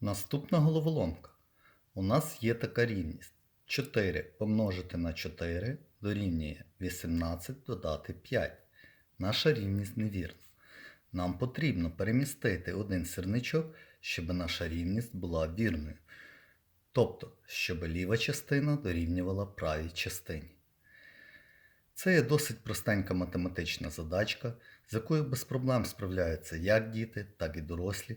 Наступна головоломка. У нас є така рівність. 4 помножити на 4 дорівнює 18 додати 5. Наша рівність невірна. Нам потрібно перемістити один сірничок, щоб наша рівність була вірною. Тобто, щоб ліва частина дорівнювала правій частині. Це є досить простенька математична задачка, з якою без проблем справляються як діти, так і дорослі,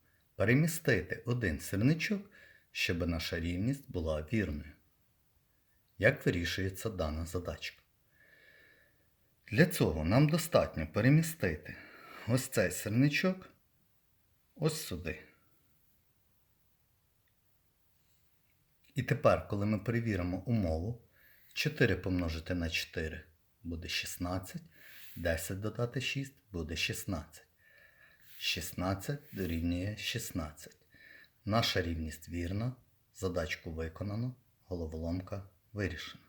перемістити один сирничок, щоб наша рівність була вірною. Як вирішується дана задачка? Для цього нам достатньо перемістити ось цей сирничок ось сюди. І тепер, коли ми перевіримо умову, 4 помножити на 4 буде 16, 10 додати 6 буде 16. 16 дорівнює 16. Наша рівність вірна, задачку виконано, головоломка вирішена.